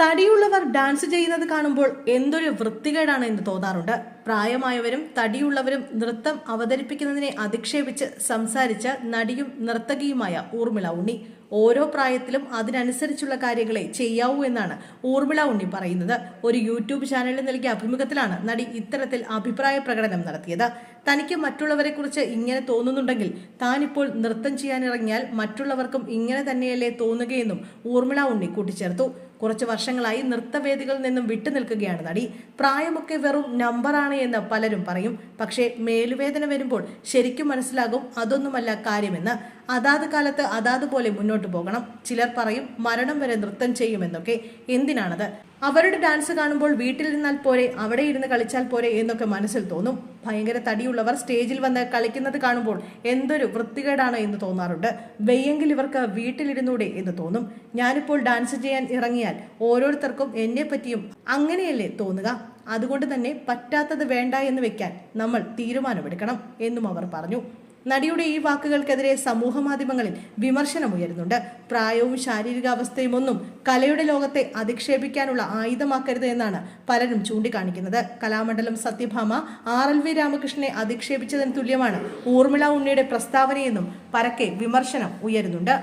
തടിയുള്ളവർ dance ചെയ്യുന്നത് കാണുമ്പോൾ എന്തൊരു വൃത്തികേടാണ് എന്ന് തോന്നാറുണ്ട്. പ്രായമായവരും തടിയുള്ളവരും നൃത്തം അവതരിപ്പിക്കുന്നതിനെ അധിക്ഷേപിച്ച് സംസാരിച്ച നടിയും നർത്തകിയുമായ ഊർമിള ഉണ്ണി. ഓരോ പ്രായത്തിലും അതിനനുസരിച്ചുള്ള കാര്യങ്ങളെ ചെയ്യാവൂ എന്നാണ് ഊർമിള ഉണ്ണി പറയുന്നത്. ഒരു യൂട്യൂബ് ചാനലിൽ നൽകിയ അഭിമുഖത്തിലാണ് നടി ഇത്തരത്തിൽ അഭിപ്രായ പ്രകടനം നടത്തിയത്. തനിക്ക് മറ്റുള്ളവരെ കുറിച്ച് ഇങ്ങനെ തോന്നുന്നുണ്ടെങ്കിൽ താനിപ്പോൾ നൃത്തം ചെയ്യാനിറങ്ങിയാൽ മറ്റുള്ളവർക്കും ഇങ്ങനെ തന്നെയല്ലേ തോന്നുകയെന്നും ഊർമിള ഉണ്ണി കൂട്ടിച്ചേർത്തു. കുറച്ച് വർഷങ്ങളായി നൃത്തവേദികളിൽ നിന്നും വിട്ടുനിൽക്കുകയാണ് നടി. പ്രായമൊക്കെ വെറും നമ്പറാണ് എന്ന് പലരും പറയും. പക്ഷേ മേലുവേദന വരുമ്പോൾ ശരിക്കും മനസ്സിലാകും അതൊന്നുമല്ല കാര്യമെന്ന്. അതാത് കാലത്ത് അതാത് പോലെ മുന്നോട്ട് പോകണം. ചിലർ പറയും മരണം വരെ നൃത്തം ചെയ്യുമെന്നൊക്കെ. എന്തിനാണത്? അവരുടെ ഡാൻസ് കാണുമ്പോൾ വീട്ടിൽ നിന്നാൽ പോരെ അവിടെ ഇരുന്ന് കളിച്ചാൽ പോരെ എന്നൊക്കെ മനസ്സിൽ തോന്നും. ഭയങ്കര തടിയുള്ളവർ സ്റ്റേജിൽ വന്ന് കളിക്കുന്നത് കാണുമ്പോൾ എന്തൊരു വൃത്തികേടാണ് എന്ന് തോന്നാറുണ്ട്. വെയ്യെങ്കിൽ ഇവർക്ക് വീട്ടിലിരുന്നൂടെ എന്ന് തോന്നും. ഞാനിപ്പോൾ ഡാൻസ് ചെയ്യാൻ ഇറങ്ങിയാൽ ഓരോരുത്തർക്കും എന്നെ പറ്റിയും അങ്ങനെയല്ലേ തോന്നുക? അതുകൊണ്ട് തന്നെ പറ്റാത്തത് വേണ്ട എന്ന് വെക്കാൻ നമ്മൾ തീരുമാനമെടുക്കണം എന്നും അവർ പറഞ്ഞു. നടിയുടെ ഈ വാക്കുകൾക്കെതിരെ സമൂഹ മാധ്യമങ്ങളിൽ വിമർശനമുയരുന്നുണ്ട് പ്രായവും ശാരീരികാവസ്ഥയും ഒന്നും കലയുടെ ലോകത്തെ അധിക്ഷേപിക്കാനുള്ള ആയുധമാക്കരുത് എന്നാണ് പലരും ചൂണ്ടിക്കാണിക്കുന്നത്. Kalamandalam Sathyabhama R L V രാമകൃഷ്ണനെ അധിക്ഷേപിച്ചതിന് തുല്യമാണ് ഊർമിള ഉണ്ണിയുടെ പ്രസ്താവനയെന്നും പരക്കെ വിമർശനം ഉയരുന്നുണ്ട്.